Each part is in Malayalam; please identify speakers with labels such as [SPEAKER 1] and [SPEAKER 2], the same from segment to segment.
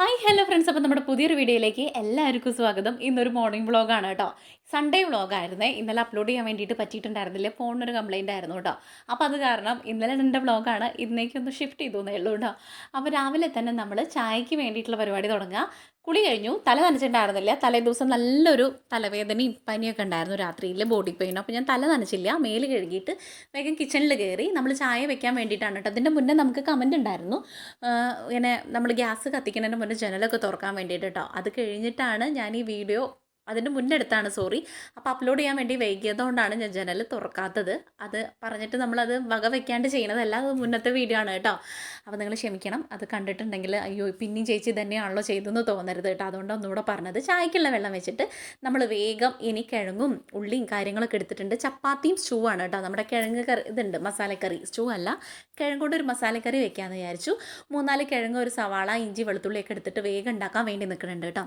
[SPEAKER 1] ഹായ് ഹലോ ഫ്രണ്ട്സ് അപ്പോൾ നമ്മുടെ പുതിയൊരു വീഡിയോയിലേക്ക് എല്ലാവർക്കും സ്വാഗതം ഇന്നൊരു മോർണിംഗ് വ്ളോഗാണ് കേട്ടോ സൺഡേ വ്ളോഗായിരുന്നേ ഇന്നലെ അപ്ലോഡ് ചെയ്യാൻ വേണ്ടിയിട്ട് പറ്റിയിട്ടുണ്ടായിരുന്നില്ല ഫോണിനൊരു കംപ്ലയിൻ്റ് ആയിരുന്നു കേട്ടോ അപ്പോൾ അത് കാരണം ഇന്നലെ എൻ്റെ വ്ളോഗാണ് ഇന്നേക്കൊന്ന് ഷിഫ്റ്റ് ചെയ്തു എന്നേ ഉള്ളൂ കേട്ടോ അപ്പോൾ രാവിലെ തന്നെ നമ്മൾ ചായയ്ക്ക് വേണ്ടിയിട്ടുള്ള പരിപാടി തുടങ്ങുക കുളി കഴിഞ്ഞു തല നനച്ചിട്ടുണ്ടായിരുന്നില്ല തലേ ദിവസം നല്ലൊരു തലവേദനയും പനിയൊക്കെ ഉണ്ടായിരുന്നു രാത്രിയിൽ ബോഡി പെയിൻ അപ്പോൾ ഞാൻ തല നനച്ചില്ല മേല് കഴുകിയിട്ട് വേഗം കിച്ചണിൽ കയറി നമ്മൾ ചായ വെക്കാൻ വേണ്ടിയിട്ടാണ് കേട്ടോ അതിൻ്റെ മുന്നേ നമുക്ക് കമൻ്റ് ഉണ്ടായിരുന്നു ഇങ്ങനെ നമ്മൾ ഗ്യാസ് കത്തിക്കുന്നതിന് മുന്നേ ജനലൊക്കെ തുറക്കാൻ വേണ്ടിയിട്ട് കേട്ടോ അത് കഴിഞ്ഞിട്ടാണ് ഞാൻ ഈ വീഡിയോ അതിൻ്റെ മുന്നെടുത്താണ് സോറി അപ്പോൾ അപ്ലോഡ് ചെയ്യാൻ വേണ്ടി വൈകിയതുകൊണ്ടാണ് ഞാൻ ജനൽ തുറക്കാത്തത് അത് പറഞ്ഞിട്ട് നമ്മളത് വക വെക്കാണ്ട് ചെയ്യണതല്ല അത് മുന്നത്തെ വീഡിയോ ആണ് കേട്ടോ അപ്പോൾ നിങ്ങൾ ക്ഷമിക്കണം അത് കണ്ടിട്ടുണ്ടെങ്കിൽ അയ്യോ പിന്നെയും ചേച്ചി തന്നെയാണല്ലോ ചെയ്തെന്ന് തോന്നരുത് കേട്ടോ അതുകൊണ്ട് ഒന്നുകൂടെ പറഞ്ഞത് ചായക്കുള്ള വെള്ളം വെച്ചിട്ട് നമ്മൾ വേഗം ഇനി കിഴങ്ങും ഉള്ളിയും കാര്യങ്ങളൊക്കെ എടുത്തിട്ടുണ്ട് ചപ്പാത്തിയും സ്റ്റൂ ആണ് കേട്ടോ നമ്മുടെ കിഴങ്ങ് കറി ഇതുണ്ട് മസാലക്കറി സ്റ്റൂ അല്ല കിഴങ്ങുകൊണ്ട് ഒരു മസാലക്കറി വെക്കാമെന്ന് വിചാരിച്ചു മൂന്നാല് കിഴങ്ങ് ഒരു സവാള ഇഞ്ചി വെളുത്തുള്ളിയൊക്കെ എടുത്തിട്ട് വേഗം ഉണ്ടാക്കാൻ വേണ്ടി നിൽക്കുന്നുണ്ട് കേട്ടോ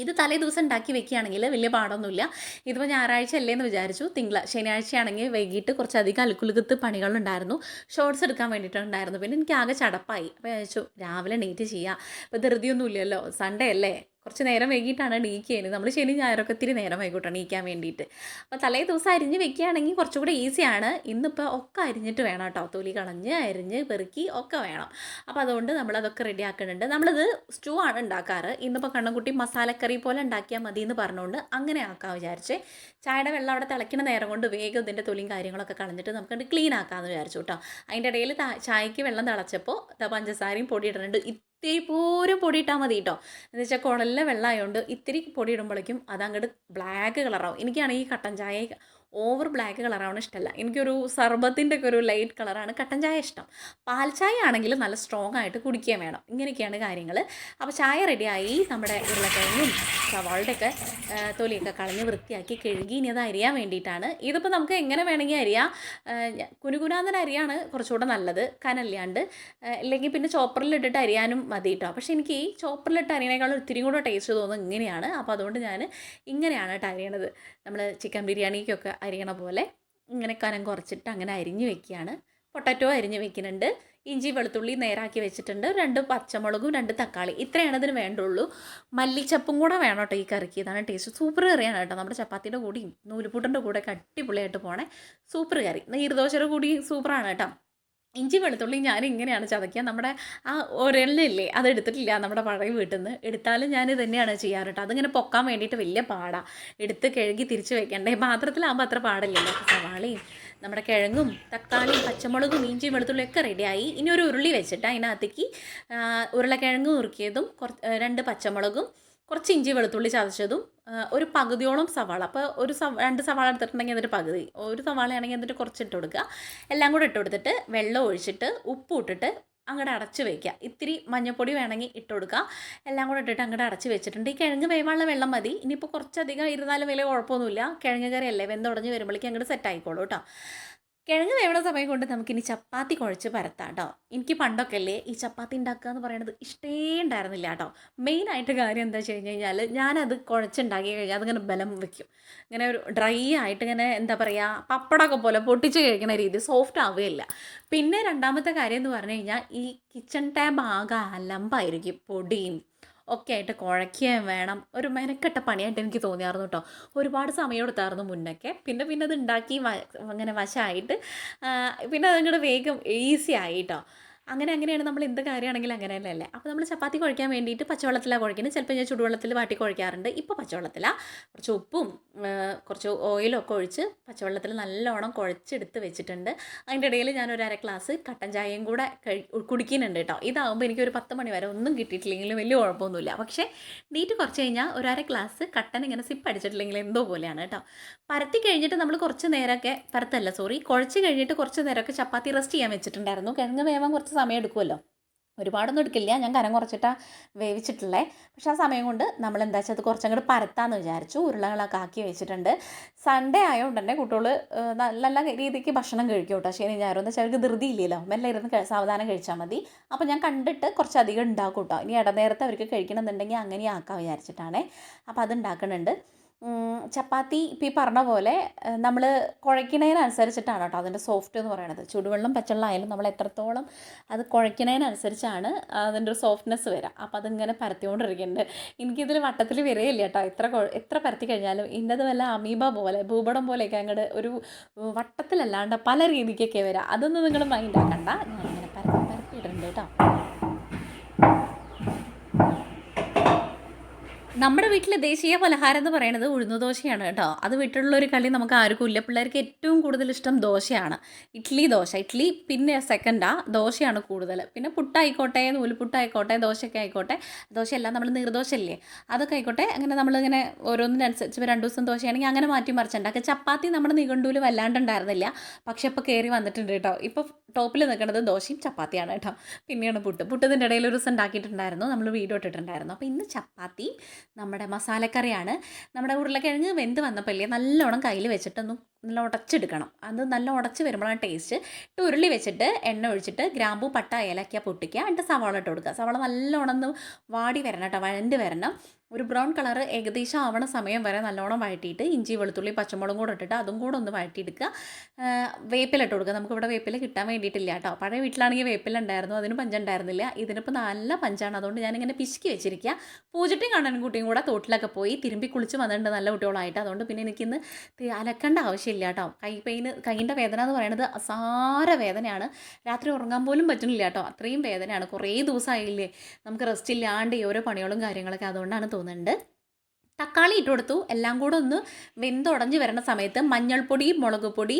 [SPEAKER 1] ഇത് തലേ ദിവസം ഉണ്ടാക്കി വെക്കുകയാണെങ്കിൽ വലിയ പാടൊന്നുമില്ല ഇതിപ്പോൾ ഞായറാഴ്ച അല്ലേ എന്ന് വിചാരിച്ചു തിങ്കള ശനിയാഴ്ചയാണെങ്കിൽ വൈകിട്ട് കുറച്ചധികം അലുക്കുലുക്കത്ത് പണികളുണ്ടായിരുന്നു ഷോർട്സ് എടുക്കാൻ വേണ്ടിയിട്ടുണ്ടായിരുന്നു പിന്നെ എനിക്ക് ആകെ ചടപ്പായി അപ്പോൾ ചോദിച്ചു രാവിലെ എണീറ്റ് ചെയ്യാം അപ്പോൾ ധൃതിയൊന്നുമില്ലല്ലോ സൺഡേ അല്ലേ കുറച്ച് നേരം വൈകിട്ടാണ് ഡീക്കിയത് നമ്മൾ ശനി ഞായറൊക്കെ ഇത്തിരി നേരം വൈകിട്ടാണ് ഡീക്കാൻ വേണ്ടിയിട്ട് അപ്പോൾ തലേ ദിവസം അരിഞ്ഞ് വെക്കുകയാണെങ്കിൽ കുറച്ചുകൂടി ഈസിയാണ് ഇന്നിപ്പോൾ ഒക്കെ അരിഞ്ഞിട്ട് വേണം കേട്ടോ തൊലി കളഞ്ഞ് അരിഞ്ഞ് പെറുക്കി ഒക്കെ വേണം അപ്പോൾ അതുകൊണ്ട് നമ്മളതൊക്കെ റെഡി ആക്കുന്നുണ്ട് നമ്മളിത് സ്റ്റൂ ആണ് ഉണ്ടാക്കാറ് ഇന്നിപ്പോൾ കണ്ണൻകുട്ടി മസാലക്കറി പോലെ ഉണ്ടാക്കിയാൽ മതി എന്ന് പറഞ്ഞുകൊണ്ട് അങ്ങനെ ആക്കാൻ വിചാരിച്ച് ചായയുടെ വെള്ളം അവിടെ തിളയ്ക്കുന്ന നേരം കൊണ്ട് വേഗം ഇതിൻ്റെ തൊലിയും കാര്യങ്ങളൊക്കെ കളഞ്ഞിട്ട് നമുക്ക് ക്ലീൻ ആക്കാമെന്ന് വിചാരിച്ചു കേട്ടോ അതിൻ്റെ ഇടയിൽ ചായക്ക് വെള്ളം തിളച്ചപ്പോൾ പഞ്ചസാരയും പൊടി ഇടുന്നുണ്ട് ഇത്തിരി പോരും പൊടി ഇട്ടാൽ മതി കേട്ടോ എന്ന് വെച്ചാൽ കുടലിലെ വെള്ളമായതുകൊണ്ട് ഇത്തിരി പൊടി ഇടുമ്പോഴേക്കും അതങ്ങോട്ട് ബ്ലാക്ക് കളറാവും എനിക്കാണെങ്കിൽ ഈ കട്ടൻ ചായ ഓവർ ബ്ലാക്ക് കളറാണ് ഇഷ്ടമല്ല എനിക്കൊരു സർബത്തിൻ്റെ ഒക്കെ ഒരു ലൈറ്റ് കളറാണ് കട്ടൻ ചായ ഇഷ്ടം പാൽ ചായ ആണെങ്കിൽ നല്ല സ്ട്രോങ് ആയിട്ട് കുടിക്കുകയും വേണം ഇങ്ങനെയൊക്കെയാണ് കാര്യങ്ങൾ അപ്പോൾ ചായ റെഡിയായി നമ്മുടെ ഉരുളക്കിഴങ്ങും സവാളുടെ ഒക്കെ തൊലിയൊക്കെ കളഞ്ഞ് വൃത്തിയാക്കി കഴുകി ഇനി അത് അരിയാൻ വേണ്ടിയിട്ടാണ് ഇതിപ്പോൾ നമുക്ക് എങ്ങനെ വേണമെങ്കിൽ അരിയാം കുനുകുനാന്തൻ അരിയാണ് കുറച്ചുകൂടെ നല്ലത് കനല്ലാണ്ട് അല്ലെങ്കിൽ പിന്നെ ചോപ്പറിലിട്ടിട്ട് അരിയാനും മതി കേട്ടോ പക്ഷേ എനിക്ക് ഈ ചോപ്പറിലിട്ട് അരിയണേക്കാൾ ഒത്തിരി കൂടെ ടേസ്റ്റ് തോന്നുന്നത് ഇങ്ങനെയാണ് അപ്പോൾ അതുകൊണ്ട് ഞാൻ ഇങ്ങനെയാണ് കേട്ടോ അരിയണത് നമ്മൾ ചിക്കൻ ബിരിയാണിക്കൊക്കെ അരിയണ പോലെ ഇങ്ങനെ കനം കുറച്ചിട്ട് അങ്ങനെ അരിഞ്ഞ് വെക്കുകയാണ് പൊട്ടാറ്റോ അരിഞ്ഞ് വെക്കുന്നുണ്ട് ഇഞ്ചി വെളുത്തുള്ളി നേരാക്കി വെച്ചിട്ടുണ്ട് രണ്ട് പച്ചമുളകും രണ്ട് തക്കാളി ഇത്രയാണ് ഇതിന് വേണ്ടുള്ളൂ മല്ലിച്ചപ്പും കൂടെ വേണം കേട്ടോ ഈ കറിക്ക് ഇതാണ് ടേസ്റ്റ് സൂപ്പർ കറിയാണ് കേട്ടോ നമ്മുടെ ചപ്പാത്തിൻ്റെ കൂടിയും നൂലുപൂട്ടിൻ്റെ കൂടെ ഒക്കെ അടിപൊളിയായിട്ട് പോണേ സൂപ്പർ കറി നീർദോശയുടെ കൂടി സൂപ്പറാണ് കേട്ടോ ഇഞ്ചി വെളുത്തുള്ളി ഞാൻ ഇങ്ങനെയാണ് ചതയ്ക്കുക നമ്മുടെ ആ ഒരെണ്ണയില്ലേ എടുത്തിട്ടില്ല നമ്മുടെ പഴയ വീട്ടിൽ നിന്ന് എടുത്താലും ഞാൻ തന്നെയാണ് ചെയ്യാറ് കേട്ടോ അതിങ്ങനെ പൊക്കാൻ വേണ്ടിയിട്ട് വലിയ പാടാണ് എടുത്ത് കിഴങ്ങി തിരിച്ച് വെക്കണ്ടേ പാത്രത്തിലാകുമ്പോൾ അത്ര പാടില്ലല്ലോ സവാളയും നമ്മുടെ കിഴങ്ങും തക്കാളിയും പച്ചമുളകും ഇഞ്ചിയും വെളുത്തുള്ളി ഒക്കെ റെഡിയായി ഇനി ഒരു ഉരുളി വെച്ചിട്ട് അതിനകത്തേക്ക് ഉരുളക്കിഴങ്ങ് ഉറുക്കിയതും കുറച്ച് രണ്ട് പച്ചമുളകും കുറച്ച് ഇഞ്ചി വെളുത്തുള്ളി ചതച്ചതും ഒരു പകുതിയോളം സവാള അപ്പോൾ ഒരു സവ രണ്ട് സവാള എടുത്തിട്ടുണ്ടെങ്കിൽ അതിൻ്റെ പകുതി ഒരു സവാളയാണെങ്കിൽ അതിൻ്റെ കുറച്ച് ഇട്ട് കൊടുക്കുക എല്ലാം കൂടെ ഇട്ട് കൊടുത്തിട്ട് വെള്ളം ഒഴിച്ചിട്ട് ഉപ്പ് ഇട്ടിട്ട് അങ്ങോട്ട് അടച്ച് വെക്കുക ഇത്തിരി മഞ്ഞപ്പൊടി വേണമെങ്കിൽ ഇട്ട് കൊടുക്കുക എല്ലാം കൂടെ ഇട്ടിട്ട് അങ്ങോട്ട് അടച്ച് വെച്ചിട്ടുണ്ട് ഈ കിഴങ്ങ് വേവാനുള്ള വെള്ളം മതി ഇനിയിപ്പോൾ കുറച്ചധികം ഇരുന്നാലും വില കുഴപ്പമൊന്നുമില്ല കിഴങ്ങ് കറിയല്ലേ വെന്തുടഞ്ഞ് വരുമ്പോഴേക്കും അങ്ങോട്ട് സെറ്റ് ആയിക്കോളൂ കേട്ടോ കിഴങ്ങ് വേവണ സമയം കൊണ്ട് നമുക്കിനി ചപ്പാത്തി കുഴച്ച് പരത്താം കേട്ടോ എനിക്ക് പണ്ടൊക്കെ അല്ലേ ഈ ചപ്പാത്തി ഉണ്ടാക്കുക എന്ന് പറയുന്നത് ഇഷ്ടേ ഉണ്ടായിരുന്നില്ല കേട്ടോ മെയിനായിട്ട് കാര്യം എന്താ വെച്ച് കഴിഞ്ഞ് കഴിഞ്ഞാൽ ഞാനത് കുഴച്ചുണ്ടാക്കി കഴിഞ്ഞാൽ അതിങ്ങനെ ബലം വെക്കും ഇങ്ങനെ ഒരു ഡ്രൈ ആയിട്ട് ഇങ്ങനെ എന്താ പറയുക പപ്പടമൊക്കെ പോലെ പൊട്ടിച്ച് കഴിക്കുന്ന രീതി സോഫ്റ്റ് ആവുകയില്ല പിന്നെ രണ്ടാമത്തെ കാര്യം എന്ന് പറഞ്ഞു കഴിഞ്ഞാൽ ഈ കിച്ചൺ ടാബ് ആകെ അലമ്പായിരിക്കും പൊടിയും ഒക്കെ ആയിട്ട് കുഴയ്ക്കുകയും വേണം ഒരു മെനക്കെട്ട പണിയായിട്ട് എനിക്ക് തോന്നിയായിരുന്നു കേട്ടോ ഒരുപാട് സമയം എടുത്തായിരുന്നു മുന്നൊക്കെ പിന്നെ പിന്നെ അത് ഉണ്ടാക്കി അങ്ങനെ വശമായിട്ട് പിന്നെ അതങ്ങോട്ട് വേഗം ഈസി ആയി കേട്ടോ അങ്ങനെ അങ്ങനെയാണ് നമ്മൾ എന്ത് കാര്യമാണെങ്കിലും അങ്ങനെയല്ലേ അപ്പോൾ നമ്മൾ ചപ്പാത്തി കുഴക്കാൻ വേണ്ടിയിട്ട് പച്ചവെള്ളത്തിലാണ് കുഴക്കുന്നത് ചിലപ്പോൾ ഞാൻ ചൂടുവെള്ളത്തിൽ വാട്ടി കുഴക്കാറുണ്ട് ഇപ്പോൾ പച്ചവെള്ളത്തിലാണ് കുറച്ച് ഉപ്പും കുറച്ച് ഓയിലൊക്കെ ഒഴിച്ച് പച്ചവെള്ളത്തിൽ നല്ലോണം കുഴച്ചെടുത്ത് വെച്ചിട്ടുണ്ട് അതിൻ്റെ ഇടയിൽ ഞാൻ ഒരു അര ഗ്ലാസ് കട്ടൻ ചായയും കൂടെ കുടിക്കുന്നുണ്ട് കേട്ടോ ഇതാകുമ്പോൾ എനിക്ക് ഒരു പത്ത് മണി വരെ ഒന്നും കിട്ടിയിട്ടില്ലെങ്കിലും വലിയ കുഴപ്പമൊന്നുമില്ല പക്ഷേ നീറ്റ് കുറച്ച് കഴിഞ്ഞാൽ ഒരു അര ഗ്ലാസ് കട്ടൻ ഇങ്ങനെ സിപ്പ് അടിച്ചിട്ടില്ലെങ്കിൽ എന്തോ പോലെയാണ് കേട്ടോ പരത്തി കഴിഞ്ഞിട്ട് നമ്മൾ കുറച്ച് നേരമൊക്കെ പരത്തല്ല സോറി കുഴച്ച് കഴിഞ്ഞിട്ട് കുറച്ച് നേരമൊക്കെ ചപ്പാത്തി റെസ്റ്റ് ചെയ്യാൻ വെച്ചിട്ടുണ്ടായിരുന്നു കിഴങ്ങ് വേവാൻ കുറച്ച് കുറച്ച് സമയം എടുക്കുമല്ലോ ഒരുപാടൊന്നും എടുക്കില്ല ഞാൻ കരം കുറച്ചിട്ടാണ് വേവിച്ചിട്ടുള്ളത് പക്ഷെ ആ സമയം കൊണ്ട് നമ്മൾ എന്താ വെച്ചാൽ അത് കൂടെ പരത്താന്ന് വിചാരിച്ചു ഉരുളകളൊക്കെ ആക്കി വെച്ചിട്ടുണ്ട് സൺഡേ ആയതുകൊണ്ട് തന്നെ കുട്ടികൾ നല്ല നല്ല രീതിക്ക് ഭക്ഷണം കഴിക്കും കേട്ടോ ശരി ഞായറും എന്ന് വെച്ചാൽ അവർക്ക് ധൃതി ഇല്ലല്ലോ മെല്ലെ ഇരുന്ന് സാവധാനം കഴിച്ചാൽ മതി അപ്പോൾ ഞാൻ കണ്ടിട്ട് കുറച്ചധികം ഉണ്ടാക്കും കേട്ടോ ഇനി ഇടനേരത്തെ അവർക്ക് കഴിക്കണമെന്നുണ്ടെങ്കിൽ അങ്ങനെ ആക്കാം വിചാരിച്ചിട്ടാണ് അപ്പോൾ അത് ഉണ്ടാക്കുന്നുണ്ട് ചപ്പാത്തി ഇപ്പം ഈ പറഞ്ഞ പോലെ നമ്മൾ കുഴയ്ക്കുന്നതിനനുസരിച്ചിട്ടാണ് കേട്ടോ അതിൻ്റെ സോഫ്റ്റ് എന്ന് പറയണത് ചൂടുവെള്ളം പച്ചവെള്ളം ആയാലും നമ്മൾ എത്രത്തോളം അത് കുഴയ്ക്കുന്നതിനനുസരിച്ചാണ് അതിൻ്റെ ഒരു സോഫ്റ്റ്നെസ് വരിക അപ്പോൾ അതിങ്ങനെ പരത്തിക്കൊണ്ടിരിക്കുന്നുണ്ട് എനിക്കിതിൽ വട്ടത്തിൽ വരികയില്ല കേട്ടോ എത്ര എത്ര പരത്തി കഴിഞ്ഞാലും ഇന്നത് വല്ല അമീബ പോലെ ഭൂപടം പോലെയൊക്കെ അങ്ങോട്ട് ഒരു വട്ടത്തിലല്ലാണ്ട് പല രീതിക്കൊക്കെ വരിക അതൊന്നും നിങ്ങൾ മൈൻഡാക്കണ്ട ഞാനിങ്ങനെ പരത്തി പരത്തി ഇടുന്നുണ്ട് കേട്ടോ നമ്മുടെ വീട്ടിലെ ദേശീയ പലഹാരം എന്ന് പറയുന്നത് ഉഴുന്നുദോശയാണ് കേട്ടോ അത് വീട്ടിലുള്ള ഒരു കളി നമുക്ക് ആർക്കും ഇല്ല പിള്ളേർക്ക് ഏറ്റവും കൂടുതൽ ഇഷ്ടം ദോശയാണ് ഇഡ്ഡലി ദോശ ഇഡ്ഡലി പിന്നെ സെക്കൻഡാ ദോശയാണ് കൂടുതൽ പിന്നെ പുട്ടായിക്കോട്ടെ നൂൽപുട്ടായിക്കോട്ടെ ദോശയൊക്കെ ആയിക്കോട്ടെ ദോശയെല്ലാം നമ്മൾ നീർദോശയില്ലേ അതൊക്കെ ആയിക്കോട്ടെ അങ്ങനെ നമ്മളിങ്ങനെ ഓരോന്നിനനുസരിച്ച് ഇപ്പോൾ രണ്ട് ദിവസം ദോശയാണെങ്കിൽ അങ്ങനെ മാറ്റി മറിച്ചുണ്ടാക്കുക ചപ്പാത്തി നമ്മുടെ നിഘണ്ടുവിൽ വല്ലാണ്ടുണ്ടായിരുന്നില്ല പക്ഷെ ഇപ്പോൾ കയറി വന്നിട്ടുണ്ട് കേട്ടോ ഇപ്പോൾ ടോപ്പിൽ നിൽക്കുന്നത് ദോശയും ചപ്പാത്തിയാണ് കേട്ടോ പിന്നെയാണ് പുട്ട് പുട്ടതിൻ്റെ ഇടയിൽ ഒരു ദിവസം ഉണ്ടാക്കിയിട്ടുണ്ടായിരുന്നു നമ്മൾ വീഡിയോ ഇട്ടിട്ടുണ്ടായിരുന്നു അപ്പോൾ ഇന്ന് ചപ്പാത്തി നമ്മുടെ മസാലക്കറിയാണ് നമ്മുടെ ഉരുളക്കിഴങ്ങ് വെന്ത് വന്നപ്പോൾ അല്ലേ നല്ലോണം കയ്യിൽ വെച്ചിട്ടൊന്നും നല്ല ഉടച്ചെടുക്കണം അത് നല്ല ഉടച്ച് വരുമ്പോഴാണ് ടേസ്റ്റ് ഇട്ട് ഉരുളി വെച്ചിട്ട് എണ്ണ ഒഴിച്ചിട്ട് ഗ്രാമ്പു പട്ട ഏലക്ക പൊട്ടിക്കുക എന്നിട്ട് സവാള ഇട്ട് കൊടുക്കുക സവാള നല്ല ഉണന്ന് വാടി വരണം കേട്ടോ വഴണ്ട് വരണം ഒരു ബ്രൗൺ കളർ ഏകദേശം ആവണ സമയം വരെ നല്ലോണം വഴറ്റിയിട്ട് ഇഞ്ചി വെളുത്തുള്ളി പച്ചമുളകും കൂടെ ഇട്ടിട്ട് അതും കൂടെ ഒന്ന് വഴറ്റിയെടുക്കുക വേപ്പിലിട്ട് കൊടുക്കുക നമുക്കിവിടെ വേപ്പിൽ കിട്ടാൻ വേണ്ടിയിട്ടില്ല കേട്ടോ പഴയ വീട്ടിലാണെങ്കിൽ വേപ്പിലുണ്ടായിരുന്നു അതിന് പഞ്ചുണ്ടായിരുന്നില്ല ഇതിനിപ്പോൾ നല്ല പഞ്ചാണ് അതുകൊണ്ട് ഞാനിങ്ങനെ പിശുക്കി വെച്ചിരിക്കുക പൂജിട്ടും കണ്ണനും കുട്ടിയും കൂടെ തോട്ടിലൊക്കെ പോയി തിരുമ്പി കുളിച്ച് വന്നിട്ടുണ്ട് നല്ല കുട്ടികളായിട്ട് അതുകൊണ്ട് പിന്നെ എനിക്കിന്ന് അലക്കേണ്ട ആവശ്യം ഇല്ല കേട്ടോ കൈ പെയിന് കൈയിൻ്റെ വേദന എന്ന് പറയുന്നത് അസാര വേദനയാണ് രാത്രി ഉറങ്ങാൻ പോലും പറ്റുന്നില്ല കേട്ടോ അത്രയും വേദനയാണ് കുറേ ദിവസമായില്ലേ നമുക്ക് റെസ്റ്റ് ഇല്ലാണ്ട് ഈ ഓരോ പണികളും കാര്യങ്ങളൊക്കെ അതുകൊണ്ടാണ് തോന്നുന്നുണ്ട് തക്കാളി ഇട്ട് കൊടുത്തു എല്ലാം കൂടെ ഒന്ന് വെന്തുടഞ്ഞ് വരുന്ന സമയത്ത് മഞ്ഞൾപ്പൊടി മുളക് പൊടി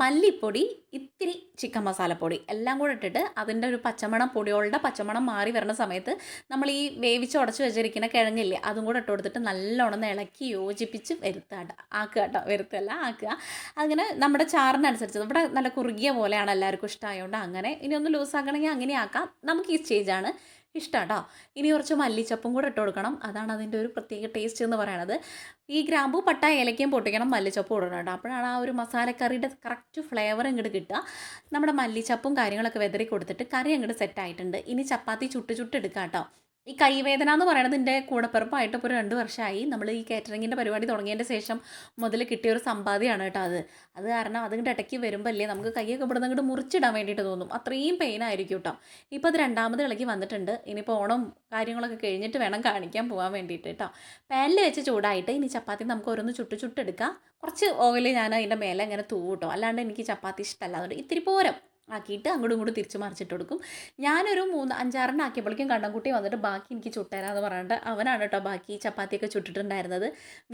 [SPEAKER 1] മല്ലിപ്പൊടി ഇത്തിരി ചിക്കൻ മസാലപ്പൊടി എല്ലാം കൂടെ ഇട്ടിട്ട് അതിൻ്റെ ഒരു പച്ചമണം പൊടികളുടെ പച്ചമണം മാറി വരുന്ന സമയത്ത് നമ്മൾ ഈ വേവിച്ച് ഉടച്ച് വെച്ചിരിക്കുന്ന കിഴങ്ങില്ലേ അതും കൂടെ ഇട്ട് കൊടുത്തിട്ട് നല്ലോണം ഇളക്കി യോജിപ്പിച്ച് വരുത്താട്ട ആക്കുക കേട്ടോ വരുത്തല്ല ആക്കുക അങ്ങനെ നമ്മുടെ ചാറിനനുസരിച്ച് ഇവിടെ നല്ല കുറുകിയ പോലെയാണ് എല്ലാവർക്കും ഇഷ്ടമായതുകൊണ്ട് അങ്ങനെ ഇനി ഒന്ന് ലൂസാക്കണമെങ്കിൽ അങ്ങനെ ആക്കാം നമുക്ക് ഈ സ്റ്റേജാണ് ഇഷ്ടമാണ് ഇനി കുറച്ച് മല്ലിച്ചപ്പും കൂടെ ഇട്ട് കൊടുക്കണം അതാണ് അതിൻ്റെ ഒരു പ്രത്യേക ടേസ്റ്റ് എന്ന് പറയുന്നത് ഈ ഗ്രാമ്പു പട്ട ഏലക്കയും പൊട്ടിക്കണം മല്ലിച്ചപ്പും ഇടണം കേട്ടോ അപ്പോഴാണ് ആ ഒരു മസാലക്കറിയുടെ കറക്റ്റ് ഫ്ലേവർ ഇങ്ങോട്ട് കിട്ടുക നമ്മുടെ മല്ലിച്ചപ്പും കാര്യങ്ങളൊക്കെ വെതറി കൊടുത്തിട്ട് കറി അങ്ങോട്ട് സെറ്റായിട്ടുണ്ട് ഇനി ചപ്പാത്തി ചുട്ട് ചുട്ടെടുക്കാം കേട്ടോ ഈ കൈവേദന എന്ന് പറയുന്നത് എൻ്റെ കൂടപ്പിറപ്പായിട്ട് ഇപ്പോൾ രണ്ട് വർഷമായി നമ്മൾ ഈ കാറ്ററിങ്ങിൻ്റെ പരിപാടി തുടങ്ങിയതിൻ്റെ ശേഷം മുതൽ കിട്ടിയ ഒരു സമ്പാദ്യമാണ് കേട്ടോ അത് അത് കാരണം അതിങ്ങോട്ട് ഇടയ്ക്ക് വരുമ്പോൾ അല്ലേ നമുക്ക് കൈയൊക്കെ ഇവിടെ അങ്ങോട്ട് മുറിച്ചിടാൻ വേണ്ടിയിട്ട് തോന്നും അത്രയും പെയിൻ ആയിരിക്കും കേട്ടോ ഇപ്പോൾ അത് രണ്ടാമത് ഇളക്കി വന്നിട്ടുണ്ട് ഇനിയിപ്പോൾ ഓണം കാര്യങ്ങളൊക്കെ കഴിഞ്ഞിട്ട് വേണം കാണിക്കാൻ പോകാൻ വേണ്ടിയിട്ട് കേട്ടോ പാനിൽ വെച്ച് ചൂടായിട്ട് ഇനി ചപ്പാത്തി നമുക്ക് ഓരോന്ന് ചുട്ട് ചുട്ടെടുക്കാം കുറച്ച് ഓയിൽ ഞാൻ അതിൻ്റെ മേലെ ഇങ്ങനെ തൂവിട്ടോ അല്ലാണ്ട് എനിക്ക് ചപ്പാത്തി ഇഷ്ടമല്ല അതുകൊണ്ട് ഇത്തിരി പോരം ആക്കിയിട്ട് അങ്ങോട്ടും ഇങ്ങോട്ടും തിരിച്ചു മറിച്ചിട്ട് കൊടുക്കും ഞാനൊരു മൂന്ന് അഞ്ചാറെണ്ണം ആക്കിയപ്പോഴേക്കും കണ്ണൻകുട്ടി വന്നിട്ട് ബാക്കി എനിക്ക് ചുട്ടേരാന്ന് പറഞ്ഞിട്ട് അവനാണ് കേട്ടോ ബാക്കി ചപ്പാത്തിയൊക്കെ ചുട്ടിട്ടുണ്ടായിരുന്നത്